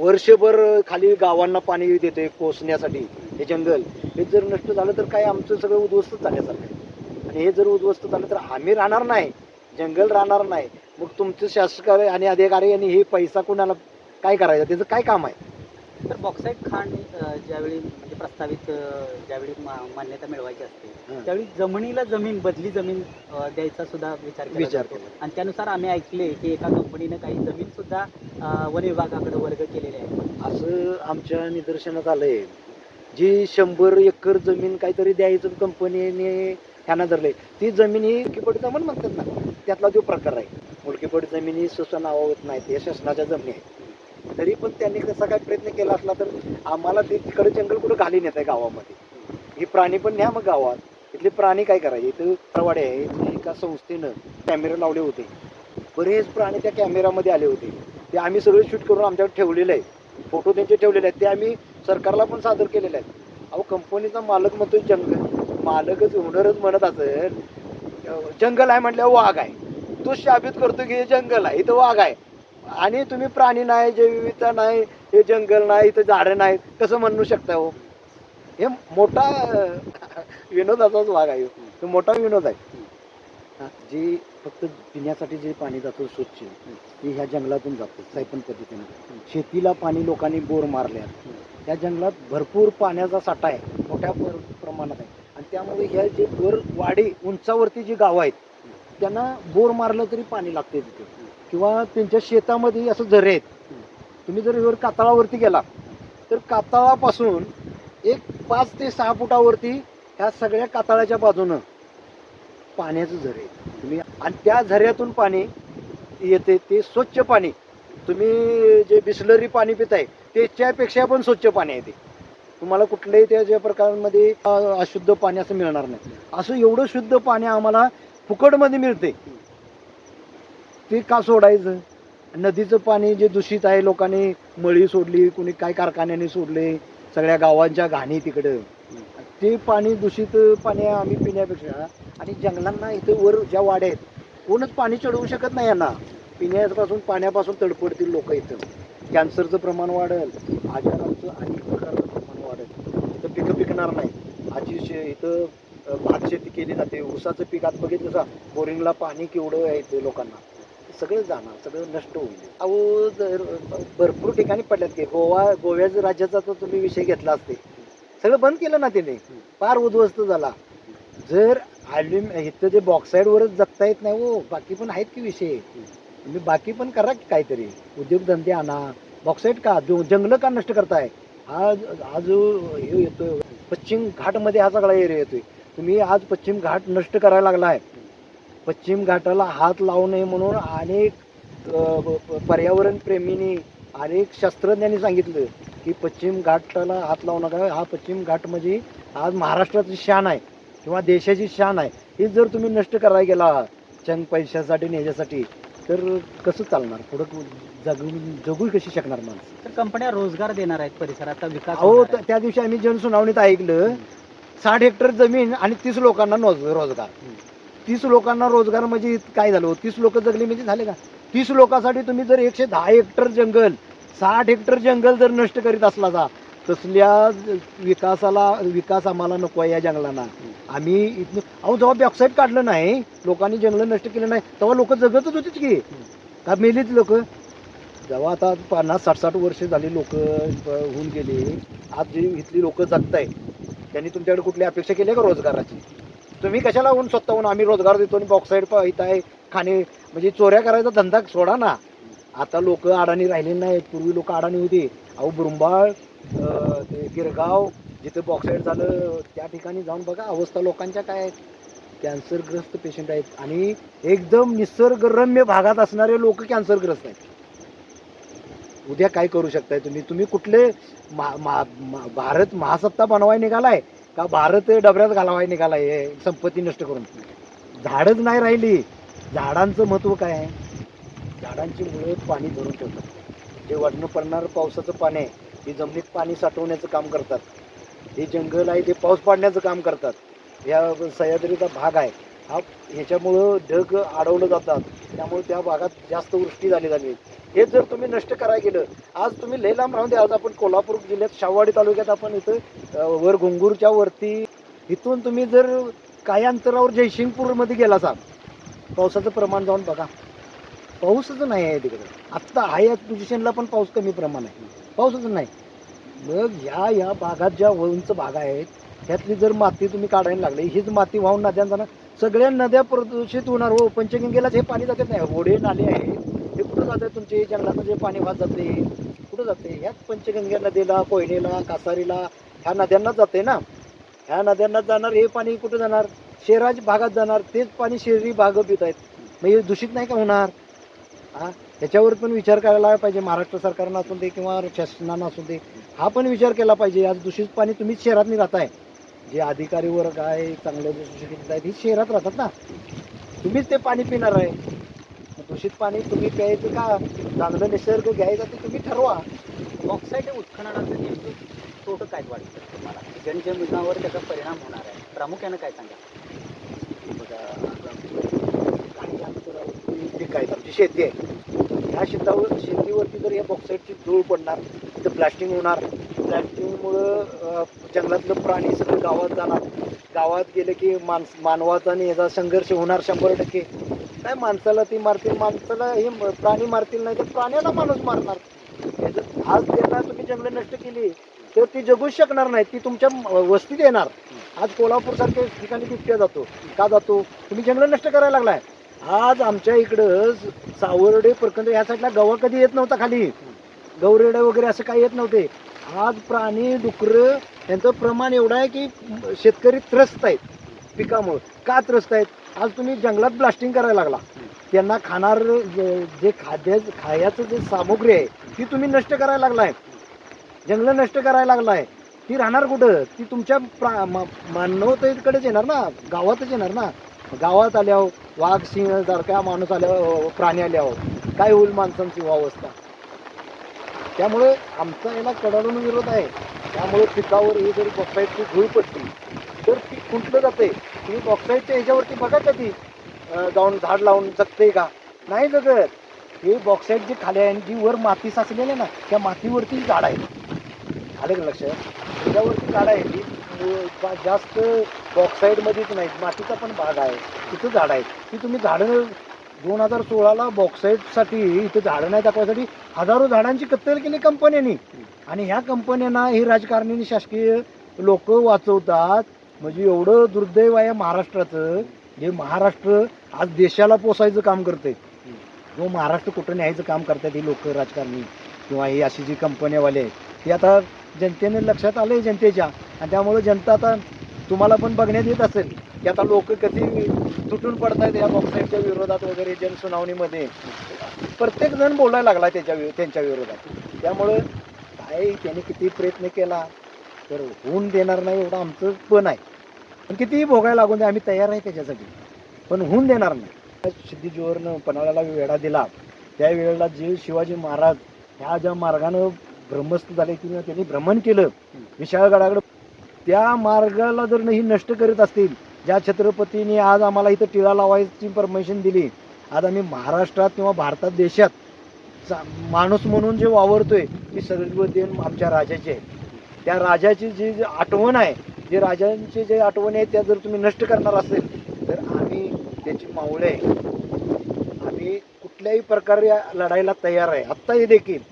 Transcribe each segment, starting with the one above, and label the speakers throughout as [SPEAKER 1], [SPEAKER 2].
[SPEAKER 1] वर्षभर खाली गावांना पाणी देते कोसण्यासाठी हे जंगल. हे जर नष्ट झालं तर काय आमचं सगळं उद्ध्वस्त झाल्यासारखं आहे. आणि हे जर उद्ध्वस्त झालं तर आम्ही राहणार नाही. जंगल राहणार नाही. मग तुमचे शासकीय आणि अधिकारी यांनी हे पैसा कोणाला काय करायचं? त्याचं काय काम आहे?
[SPEAKER 2] बॉक्साईट खाण ज्यावेळी म्हणजे प्रस्तावित ज्यावेळी मा- मान्यता मिळवायची असते. त्यावेळी जमिनीला जमीन बदली जमीन द्यायचा सुद्धा विचार केला
[SPEAKER 1] विचार.
[SPEAKER 2] आणि त्यानुसार आम्ही ऐकले की एका कंपनीनं काही जमीन सुद्धा वन विभागाकडे वर्ग केलेली आहे
[SPEAKER 1] असं आमच्या निदर्शनात आलंय जी शंभर एकर जमीन काहीतरी द्यायचं कंपनीने ह्यांना धरले ती जमीन ही मुलकीपट जमीन म्हणतात ना त्यातला जो प्रकार आहे मुलकीपट जमीन ही नावावत नाही ते शासनाच्या जमिनी आहेत तरी पण त्यांनी कसा काय प्रयत्न केला असला तर आम्हाला ते तिकडे जंगल कुठं घाली नेत आहे गावामध्ये. ही प्राणी पण न्या मग गावात. इथले प्राणी काय करायचे? इथं प्रवाडे आहे एका संस्थेनं कॅमेरे लावले होते. बरेच प्राणी त्या कॅमेरामध्ये आले होते. ते आम्ही सगळे शूट करून आमच्याकडे ठेवलेले आहे फोटो त्यांचे ठेवलेले आहेत. ते आम्ही सरकारला पण सादर केलेले आहेत. अहो कंपनीचा मालक म्हणतोय जंगल मालकच ओनरच म्हणत असेल जंगल आहे म्हटल्यावर वाघ आहे. तो शाबित करतो की हे जंगल आहे इथं वाघ आहे. आणि तुम्ही प्राणी नाही जैविकता नाही हे जंगल नाही इथं झाडं नाहीत कसं म्हणू शकता हो? हे मोठा विनोदाचाच भाग आहे. तो मोठा विनोद आहे. जी फक्त पिण्यासाठी जे पाणी जातं स्वच्छ ते ह्या जंगलातून जातं सायपन पद्धतीने. शेतीला पाणी लोकांनी बोर मारल्या त्या जंगलात भरपूर पाण्याचा साठा आहे मोठ्या प्रमाणात आहे. आणि त्यामुळे ह्या जे वर वाडी उंचावरती जी गावं आहेत त्यांना बोर मारलं तरी पाणी लागते तिथे. किंवा त्यांच्या शेतामध्ये असं झरे आहेत. तुम्ही जर वर कातळावरती गेला तर कातळापासून एक पाच ते सहा फुटावरती ह्या सगळ्या कातळाच्या बाजूनं पाण्याचं झरे तुम्ही आणि त्या झऱ्यातून पाणी येते ते स्वच्छ पाणी. तुम्ही जे बिस्लरी पाणी पिताय त्याच्यापेक्षा पण स्वच्छ पाणी आहे ते तुम्हाला कुठल्याही त्याच्या प्रकारांमध्ये अशुद्ध पाणी असं मिळणार नाही. असं एवढं शुद्ध पाणी आम्हाला फुकटमध्ये मिळते. ते का सोडायचं? नदीचं पाणी जे दूषित आहे लोकांनी मळी सोडली कुणी काय कारखान्याने सोडले सगळ्या गावांच्या घाणी तिकडं. ते पाणी दूषित पाणी आम्ही पिण्यापेक्षा आणि जंगलांना इथं वर ज्या वाड्या आहेत कोणच पाणी चढवू शकत नाही यांना. पिण्यापासून पाण्यापासून तडपडतील लोक इथं. कॅन्सरचं प्रमाण वाढेल आजारांचं अनेक प्रकारचं प्रमाण वाढेल. इथं पिकं पिकणार नाही. आजी शे इथं भात शेती केली जाते. ऊसाचं पीक आता बघितलं बोरिंगला पाणी केवढं आहे इथे लोकांना. सगळं जाणार सगळं नष्ट होईल. अहो जर भरपूर ठिकाणी पडल्यात की गोवा गोव्याच्या राज्याचा तर तुम्ही विषय घेतला असते सगळं बंद केलं ना त्याने फार उद्ध्वस्त झाला. जर अल्युम इथं जे बॉक्साईडवरच जगता येत नाही हो बाकी पण आहेत की विषय. तुम्ही बाकी पण करा की काहीतरी. उद्योगधंदे आणा. बॉक्साईट का? जो जंगलं का नष्ट करताय? हा हा जो हे येतोय. पश्चिम घाटमध्ये हा सगळा एरिया येतोय. तुम्ही आज पश्चिम घाट नष्ट करायला आहे पश्चिम घाटाला हात लावू नये म्हणून अनेक पर्यावरण प्रेमींनी अनेक शास्त्रज्ञांनी सांगितलं की पश्चिम घाटाला हात लावू नका. हा पश्चिम घाट म्हणजे आज महाराष्ट्राची शान आहे किंवा देशाची शान आहे. ही जर तुम्ही नष्ट करायला गेला चंग पैशासाठी आणि ह्याच्यासाठी तर कसं चालणार? पुढं जगून जगू कशी शकणार माणसं?
[SPEAKER 2] तर कंपन्या रोजगार देणार आहेत परिसराचा विकास होणार
[SPEAKER 1] त्या दिवशी आम्ही जनसुनावणीत ऐकलं साठ हेक्टर जमीन आणि तीस लोकांना रोजगार. तीस लोकांना रोजगार म्हणजे काय झालं? तीस लोक जगली म्हणजे झाले का? तीस लोकांसाठी तुम्ही जर एकशे दहा हेक्टर जंगल साठ हेक्टर जंगल जर नष्ट करीत असला जा तसल्या विकासाला विकास आम्हाला नको आहे या जंगलांना. आम्ही इथनं अहो जेव्हा बॅकसाईड काढलं नाही लोकांनी जंगलं नष्ट केलं नाही तेव्हा लोक जगतच होतीच की. का मेलीच लोक? जेव्हा आता पन्नास साठ साठ वर्ष झाली लोक होऊन गेले आज जे इथली लोक जगत आहे त्यांनी तुमच्याकडे कुठली अपेक्षा केली आहे का रोजगाराची? तुम्ही कशाला होऊन स्वतःहून आम्ही रोजगार देतो आणि बॉक्साईड इथं आहे खाणे म्हणजे चोऱ्या करायचा धंदा सोडा ना. आता लोक अडाणी राहिले नाहीत पूर्वी लोक अडाणी होती. अहो बुरुंबाळ ते गिरगाव जिथं बॉक्साईड झालं त्या ठिकाणी जाऊन बघा अवस्था लोकांच्या काय आहेत. कॅन्सरग्रस्त पेशंट आहेत. आणि एकदम निसर्गरम्य भागात असणारे लोक कॅन्सरग्रस्त आहेत. उद्या काय करू शकताय तुम्ही? तुम्ही कुठले मा- मा- मा- भारत महासत्ता बनवाय निघालाय? का भारत डबऱ्यात घालावाय निघालाय हे संपत्ती नष्ट करून. झाडच नाही राहिली. झाडांचं महत्त्व काय आहे? झाडांची मुळे पाणी धरून ठेवतात. जे वडणं पडणारं पावसाचं पाणी आहे हे जमिनीत पाणी साठवण्याचं काम करतात. हे जंगल आहे ते पाऊस पाडण्याचं काम करतात. या सह्याद्रीचा भाग आहे. हा ह्याच्यामुळं ढग अडवलं जातात. त्यामुळे त्या भागात जास्त वृष्टी झाली झाली हे जर तुम्ही नष्ट करायला गेलं आज तुम्ही लय लांब राहून द्या आज आपण कोल्हापूर जिल्ह्यात शाहवाडी तालुक्यात आपण इथं वर घुंगूरच्या वरती इथून तुम्ही जर काही अंतरावर जयसिंगपूरमध्ये गेला असाल पावसाचं प्रमाण जाऊन बघा. पाऊसच नाही आहे तिकडे. आत्ता आहे या पोझिशनला पण पाऊस कमी प्रमाण आहे. पाऊसच नाही. मग ह्या ह्या भागात ज्या उंच भाग आहेत त्यातली जर माती तुम्ही काढायला लागली हीच माती वाहून नद्यांचा ना सगळ्या नद्या प्रदूषित होणार. हो पंचगंगेलाच हे पाणी जात नाही. ओढे नाले आहेत. जाते तुमचे जंगलामध्ये जे पाणी वाहत जाते कुठं जाते? ह्याच पंचगंगा नदीला कोयनेला कासारीला ह्या नद्यांनाच जाते ना? ह्या नद्यांना जाणार हे पाणी कुठं जाणार? शहराच्या भागात जाणार तेच पाणी शहरी भाग पित आहेत. मग हे दूषित नाही का होणार? हां? त्याच्यावर पण विचार करायला पाहिजे महाराष्ट्र सरकारनं असू दे किंवा शासनानं असू दे. हा पण विचार केला पाहिजे आज दूषित पाणी तुम्हीच शहरात राहताय. जे अधिकारी वर्ग आहे चांगले जे आहेत ही शहरात राहतात ना? तुम्हीच ते पाणी पिणार आहे. दूषित पाणी तुम्ही प्यायचं का? चांगलं निसर्ग घ्यायचा ते तुम्ही ठरवा.
[SPEAKER 2] बॉक्साईट उत्खननाचं नेमकं तोटं काय वाटतं तुम्हाला? जनजीवनावर त्याचा परिणाम होणार आहे. प्रामुख्यानं काय सांगा?
[SPEAKER 1] बघा आता आमची शेती आहे ह्या शेतावर शेतीवरती जर या बॉक्साईटची धूळ पडणार तिथं ब्लास्टिंग होणार. ब्लास्टिंगमुळं जंगलातलं प्राणी सगळं गावात जाणार. गावात गेलं की माणस मानवाचा आणि याचा संघर्ष होणार शंभर टक्के. काय माणसाला ती मारतील माणसाला हे प्राणी मारतील नाही तर प्राण्याला माणूस मारणार. आज त्यांना तुम्ही जंगलं नष्ट केली तर ती जगूच शकणार नाही ती तुमच्या वस्तीत येणार. आज कोल्हापूर सारख्या ठिकाणी बिबट्या जातो. का जातो? तुम्ही जंगल नष्ट करायला लागलाय. आज आमच्या इकडं सावर्डे प्रखंड या साईडला गवा कधी येत नव्हता खाली. गौरेडे वगैरे असं काही येत नव्हते. आज प्राणी डुकरं यांचं प्रमाण एवढं आहे की शेतकरी त्रस्त आहेत. पिकामुळं. का त्रस्त आहेत? आज तुम्ही जंगलात ब्लास्टिंग करायला लागला. त्यांना खाणार जे खाद्य खायचं जे सामुग्री आहे ती तुम्ही नष्ट करायला लागलाय जंगलं नष्ट करायला लागलाय ती राहणार कुठं? ती तुमच्या प्रा मा- मानवतेकडेच येणार ना? गावातच येणार ना? गावात आल्यावर वाघ सिंह सारखा माणूस आल्यावर प्राणी आल्यावर काय होईल माणसांची अवस्था? त्यामुळे आमचा याला कडाडून विरोध आहे. त्यामुळे पिकावर ही जर बॉक्साईटची धूळ पडली खुंटलं जाते तुम्ही बॉक्साईटच्या ह्याच्यावरती बघा कधी. जाऊन झाड लावून जगते का? नाही जगत. हे बॉक्साईट जी खाली आहे आणि जी वर माती साचलेली आहे ना त्या मातीवरती झाड आहे झालं का लक्षात त्याच्यावरती झाड आहे ती जास्त बॉक्साईडमध्येच नाही मातीचा पण भाग आहे. तिथं झाड आहेत. ती तुम्ही झाडं दोन हजार सोळाला बॉक्साईटसाठी इथं झाडं नाही दाखवायसाठी हजारो झाडांची कत्तल केली कंपन्यांनी. आणि ह्या कंपन्यांना ही राजकारणीने शासकीय लोक वाचवतात. म्हणजे एवढं दुर्दैव आहे महाराष्ट्राचं. जे महाराष्ट्र आज देशाला पोसायचं काम करते जो महाराष्ट्र कुठं न्यायचं काम करतात ही लोक राजकारणी किंवा हे अशी जी कंपन्यावाले आहेत ते आता जनतेने लक्षात आलं जनतेच्या. आणि त्यामुळे जनता आता तुम्हाला पण बघण्यात येत असेल की आता लोक कधी तुटून पडतायत या बॉक्साईटच्या विरोधात वगैरे जनसुनावणीमध्ये. प्रत्येक जण बोलायला लागला त्याच्या त्यांच्या विरोधात. त्यामुळं काय त्याने किती प्रयत्न केला तर होऊन देणार नाही एवढं आमचं पण आहे. पण कितीही भोगायला लागून दे आम्ही तयार आहे त्याच्यासाठी. पण होऊन देणार नाही. सिद्धीजीवरनं पन्हाळ्याला वेढा दिला. त्या वेळेला जे शिवाजी महाराज ह्या ज्या मार्गानं ब्रह्मस्थ झाले किंवा त्यांनी भ्रमण केलं विशाळगडाकडं त्या मार्गाला जर नाही नष्ट करीत असतील ज्या छत्रपतीने आज आम्हाला इथं टिळा लावायची परमिशन दिली आज आम्ही महाराष्ट्रात किंवा भारतात देशात माणूस म्हणून जे वावरतोय ती सर्व देण आमच्या राजाची आहे त्या राजाची जी जी आठवण आहे जे राजांची जे आठवण आहे त्या जर तुम्ही नष्ट करणार असेल तर आम्ही त्याची मावळे आहे. आम्ही कुठल्याही प्रकारे लढायला तयार आहे. आत्ताही देखील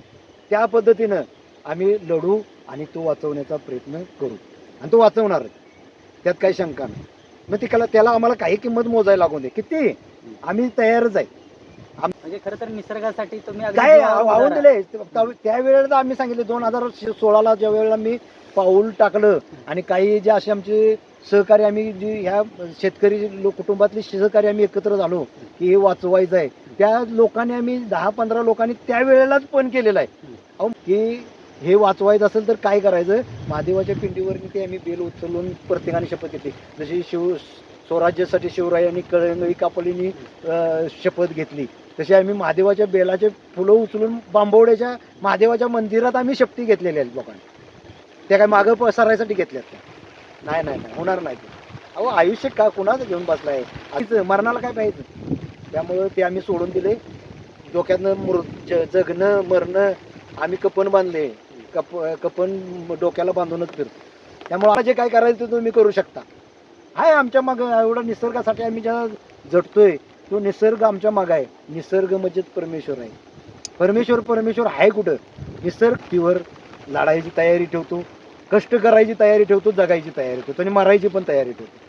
[SPEAKER 1] त्या पद्धतीनं आम्ही लढू आणि तो वाचवण्याचा प्रयत्न करू. आणि तो वाचवणार त्यात काही शंका नाही. मग तिला त्याला आम्हाला काही किंमत मोजायला लागून दे. किती? आम्ही तयारच आहे.
[SPEAKER 2] म्हणजे खरं तर निसर्गासाठी तुम्ही अगदी
[SPEAKER 1] काय
[SPEAKER 2] जीवावर
[SPEAKER 1] वाहून
[SPEAKER 2] उदार आहे.
[SPEAKER 1] दिले. त्यावेळेला आम्ही सांगितले दोन हजार सोळाला ज्या वेळेला मी पाऊल टाकलं आणि काही जे असे आमचे सहकारी आम्ही जी ह्या शेतकरी लोक कुटुंबातले सहकारी आम्ही एकत्र झालो की हे वाचवायचं आहे. त्या लोकांनी आम्ही दहा पंधरा लोकांनी त्यावेळेलाच पण केलेलं आहे. अहो की हे वाचवायचं असेल तर काय करायचं? महादेवाच्या पिंडीवरती ते आम्ही बेल उचलून प्रत्येकाने शपथ घेतली. जशी शिव स्वराज्यासाठी शिवरायांनी कळंगळी कापलीनी अं, शपथ घेतली. तसे आम्ही महादेवाच्या बेलाचे फुलं उचलून बांबवड्याच्या महादेवाच्या मंदिरात आम्ही शक्ती घेतलेल्या आहेत लोकांनी. त्या काय मागं पसरायसाठी घेतल्यात त्या नाही नाही नाही होणार नाही ते. अहो आयुष्य का कुणाचं घेऊन बसलं आहे मरणाला काय पाहिजे? त्यामुळं ते आम्ही सोडून दिले. डोक्यातनं मृ ज- जगणं मरणं आम्ही कपन बांधले. कप कपन डोक्याला बांधूनच फिरतो. त्यामुळे जे काय करायचं ते तुम्ही करू शकता. आहे आमच्या मागं एवढं निसर्गासाठी आम्ही ज्या झटतोय तो निसर्ग आमच्या मागं आहे. निसर्ग म्हणजेच परमेश्वर आहे. परमेश्वर परमेश्वर आहे कुठं? निसर्ग तीवर लढायची तयारी ठेवतो कष्ट करायची तयारी ठेवतो जगायची तयारी ठेवतो आणि मरायची पण तयारी ठेवतो.